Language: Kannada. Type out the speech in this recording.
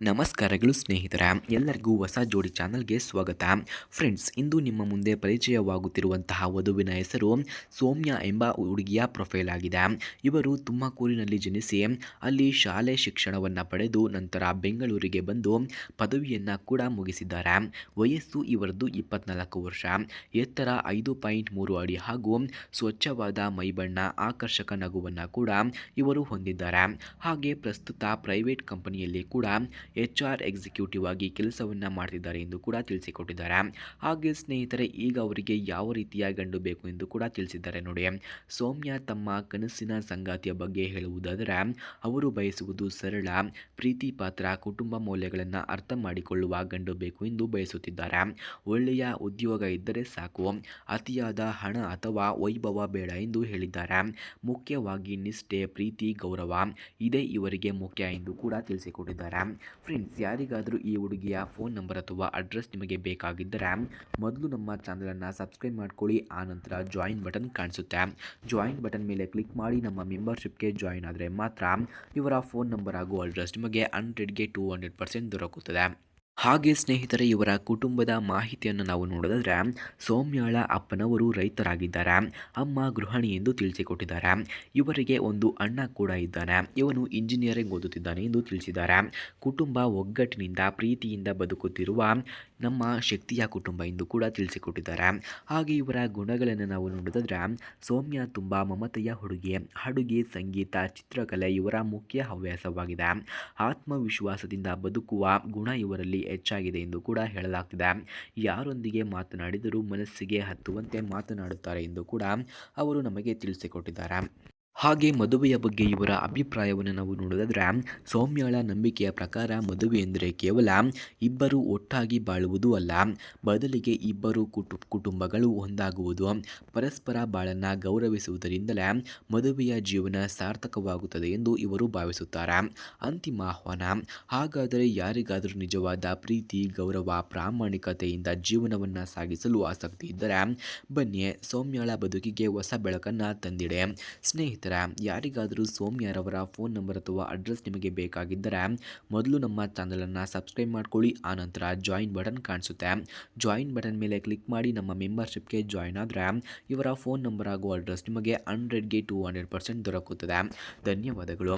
ನಮಸ್ಕಾರಗಳು ಸ್ನೇಹಿತರ, ಎಲ್ಲರಿಗೂ ಹೊಸ ಜೋಡಿ ಚಾನಲ್ಗೆ ಸ್ವಾಗತ. ಫ್ರೆಂಡ್ಸ್, ಇಂದು ನಿಮ್ಮ ಮುಂದೆ ಪರಿಚಯವಾಗುತ್ತಿರುವಂತಹ ವಧುವಿನ ಹೆಸರು ಸೌಮ್ಯ ಎಂಬ ಹುಡುಗಿಯ ಪ್ರೊಫೈಲ್ ಆಗಿದೆ. ಇವರು ತುಮಕೂರಿನಲ್ಲಿ ಜನಿಸಿ, ಅಲ್ಲಿ ಶಾಲೆ ಶಿಕ್ಷಣವನ್ನು ಪಡೆದು ನಂತರ ಬೆಂಗಳೂರಿಗೆ ಬಂದು ಪದವಿಯನ್ನು ಕೂಡ ಮುಗಿಸಿದ್ದಾರೆ. ವಯಸ್ಸು ಇವರದ್ದು ಇಪ್ಪತ್ನಾಲ್ಕು ವರ್ಷ. ಎತ್ತರ ಐದು ಪಾಯಿಂಟ್ ಮೂರು ಅಡಿ ಹಾಗೂ ಸ್ವಚ್ಛವಾದ ಮೈಬಣ್ಣ ಆಕರ್ಷಕ ನಗುವನ್ನು ಕೂಡ ಇವರು ಹೊಂದಿದ್ದಾರೆ. ಹಾಗೆ ಪ್ರಸ್ತುತ ಪ್ರೈವೇಟ್ ಕಂಪನಿಯಲ್ಲಿ ಕೂಡ ಎಚ್ ಆರ್ ಎಕ್ಸಿಕ್ಯೂಟಿವ್ ಆಗಿ ಕೆಲಸವನ್ನು ಮಾಡ್ತಿದ್ದಾರೆ ಎಂದು ಕೂಡ ತಿಳಿಸಿಕೊಟ್ಟಿದ್ದಾರೆ. ಹಾಗೆ ಸ್ನೇಹಿತರೆ, ಈಗ ಅವರಿಗೆ ಯಾವ ರೀತಿಯ ಗಂಡು ಬೇಕು ಎಂದು ಕೂಡ ತಿಳಿಸಿದ್ದಾರೆ ನೋಡಿ. ಸೌಮ್ಯ ತಮ್ಮ ಕನಸಿನ ಸಂಗಾತಿಯ ಬಗ್ಗೆ ಹೇಳುವುದಾದರೆ, ಅವರು ಬಯಸುವುದು ಸರಳ, ಪ್ರೀತಿ ಪಾತ್ರ, ಕುಟುಂಬ ಮೌಲ್ಯಗಳನ್ನು ಅರ್ಥ ಮಾಡಿಕೊಳ್ಳುವ ಗಂಡು ಬೇಕು ಎಂದು ಬಯಸುತ್ತಿದ್ದಾರೆ. ಒಳ್ಳೆಯ ಉದ್ಯೋಗ ಇದ್ದರೆ ಸಾಕು, ಅತಿಯಾದ ಹಣ ಅಥವಾ ವೈಭವ ಬೇಡ ಎಂದು ಹೇಳಿದ್ದಾರೆ. ಮುಖ್ಯವಾಗಿ ನಿಷ್ಠೆ, ಪ್ರೀತಿ, ಗೌರವ, ಇದೇ ಇವರಿಗೆ ಮುಖ್ಯ ಎಂದು ಕೂಡ ತಿಳಿಸಿಕೊಟ್ಟಿದ್ದಾರೆ. ಫ್ರೆಂಡ್ಸ್, ಯಾರಿಗಾದರೂ ಈ ಹುಡುಗಿಯ ಫೋನ್ ನಂಬರ್ ಅಥವಾ ಅಡ್ರೆಸ್ ನಿಮಗೆ ಬೇಕಾಗಿದ್ದರೆ ಮೊದಲು ನಮ್ಮ ಚಾನಲನ್ನು ಸಬ್ಸ್ಕ್ರೈಬ್ ಮಾಡ್ಕೊಳ್ಳಿ. ಆನಂತರ ಜಾಯಿನ್ ಬಟನ್ ಕಾಣಿಸುತ್ತೆ. ಜಾಯಿನ್ ಬಟನ್ ಮೇಲೆ ಕ್ಲಿಕ್ ಮಾಡಿ ನಮ್ಮ ಮೆಂಬರ್ಶಿಪ್ಗೆ ಜಾಯಿನ್ ಆದರೆ ಮಾತ್ರ ಇವರ ಫೋನ್ ನಂಬರ್ ಹಾಗೂ ಅಡ್ರೆಸ್ ನಿಮಗೆ ಹಂಡ್ರೆಡ್ಗೆ ಟೂ ಹಂಡ್ರೆಡ್ ಪರ್ಸೆಂಟ್ ದೊರಕುತ್ತದೆ. ಹಾಗೆ ಸ್ನೇಹಿತರೆ, ಇವರ ಕುಟುಂಬದ ಮಾಹಿತಿಯನ್ನು ನಾವು ನೋಡೋದಾದರೆ, ಸೌಮ್ಯಾಳ ಅಪ್ಪನವರು ರೈತರಾಗಿದ್ದಾರೆ. ಅಮ್ಮ ಗೃಹಿಣಿ ಎಂದು ತಿಳಿಸಿಕೊಟ್ಟಿದ್ದಾರೆ. ಇವರಿಗೆ ಒಂದು ಅಣ್ಣ ಕೂಡ ಇದ್ದಾನೆ. ಇವನು ಇಂಜಿನಿಯರಿಂಗ್ ಓದುತ್ತಿದ್ದಾನೆ ಎಂದು ತಿಳಿಸಿದ್ದಾರೆ. ಕುಟುಂಬ ಒಗ್ಗಟ್ಟಿನಿಂದ, ಪ್ರೀತಿಯಿಂದ ಬದುಕುತ್ತಿರುವ ನಮ್ಮ ಶಕ್ತಿಯ ಕುಟುಂಬ ಎಂದು ಕೂಡ ತಿಳಿಸಿಕೊಟ್ಟಿದ್ದಾರೆ. ಹಾಗೆ ಇವರ ಗುಣಗಳನ್ನು ನಾವು ನೋಡಿದ್ರೆ ಸೌಮ್ಯ ತುಂಬ ಮಮತೆಯ ಹುಡುಗಿ, ಅಡುಗೆ, ಸಂಗೀತ, ಚಿತ್ರಕಲೆ ಇವರ ಮುಖ್ಯ ಹವ್ಯಾಸವಾಗಿದೆ. ಆತ್ಮವಿಶ್ವಾಸದಿಂದ ಬದುಕುವ ಗುಣ ಇವರಲ್ಲಿ ಹೆಚ್ಚಾಗಿದೆ ಎಂದು ಕೂಡ ಹೇಳಲಾಗ್ತಿದೆ. ಯಾರೊಂದಿಗೆ ಮಾತನಾಡಿದರೂ ಮನಸ್ಸಿಗೆ ಹತ್ತುವಂತೆ ಮಾತನಾಡುತ್ತಾರೆ ಎಂದು ಕೂಡ ಅವರು ನಮಗೆ ತಿಳಿಸಿಕೊಟ್ಟಿದ್ದಾರೆ. ಹಾಗೆ ಮದುವೆಯ ಬಗ್ಗೆ ಇವರ ಅಭಿಪ್ರಾಯವನ್ನು ನಾವು ನೋಡೋದಾದರೆ, ಸೌಮ್ಯಳ ನಂಬಿಕೆಯ ಪ್ರಕಾರ ಮದುವೆ ಎಂದರೆ ಕೇವಲ ಇಬ್ಬರು ಒಟ್ಟಾಗಿ ಬಾಳುವುದು ಅಲ್ಲ. ಬದಲಿಗೆ ಇಬ್ಬರು ಕುಟು, ಕುಟುಂಬಗಳು ಒಂದಾಗುವುದು. ಪರಸ್ಪರ ಬಾಳನ್ನು ಗೌರವಿಸುವುದರಿಂದಲೇ ಮದುವೆಯ ಜೀವನ ಸಾರ್ಥಕವಾಗುತ್ತದೆ ಎಂದು ಇವರು ಭಾವಿಸುತ್ತಾರೆ. ಅಂತಿಮ ಆಹ್ವಾನ, ಹಾಗಾದರೆ ಯಾರಿಗಾದರೂ ನಿಜವಾದ ಪ್ರೀತಿ, ಗೌರವ, ಪ್ರಾಮಾಣಿಕತೆಯಿಂದ ಜೀವನವನ್ನು ಸಾಗಿಸಲು ಆಸಕ್ತಿ ಇದ್ದರೆ, ಬನ್ನಿ ಸೌಮ್ಯಳ ಬದುಕಿಗೆ ಹೊಸ ಬೆಳಕನ್ನು ತಂದಿಡೆ. ಸ್ನೇಹಿತರ ಯಾರಿಗಾದರೂ ಸೌಮ್ಯರವರ ಫೋನ್ ನಂಬರ್ ಅಥವಾ ಅಡ್ರೆಸ್ ನಿಮಗೆ ಬೇಕಾಗಿದ್ದರೆ ಮೊದಲು ನಮ್ಮ ಚಾನಲನ್ನು ಸಬ್ಸ್ಕ್ರೈಬ್ ಮಾಡ್ಕೊಳ್ಳಿ ಆನಂತರ ಜಾಯಿನ್ ಬಟನ್ ಕಾಣಿಸುತ್ತೆ. ಜಾಯಿನ್ ಬಟನ್ ಮೇಲೆ ಕ್ಲಿಕ್ ಮಾಡಿ ನಮ್ಮ ಮೆಂಬರ್ಶಿಪ್ಗೆ ಜಾಯಿನ್ ಆದರೆ ಇವರ ಫೋನ್ ನಂಬರ್ ಹಾಗೂ ಅಡ್ರೆಸ್ ನಿಮಗೆ ಹಂಡ್ರೆಡ್ಗೆ ಟೂ ಹಂಡ್ರೆಡ್ ಪರ್ಸೆಂಟ್ ದೊರಕುತ್ತದೆ. ಧನ್ಯವಾದಗಳು.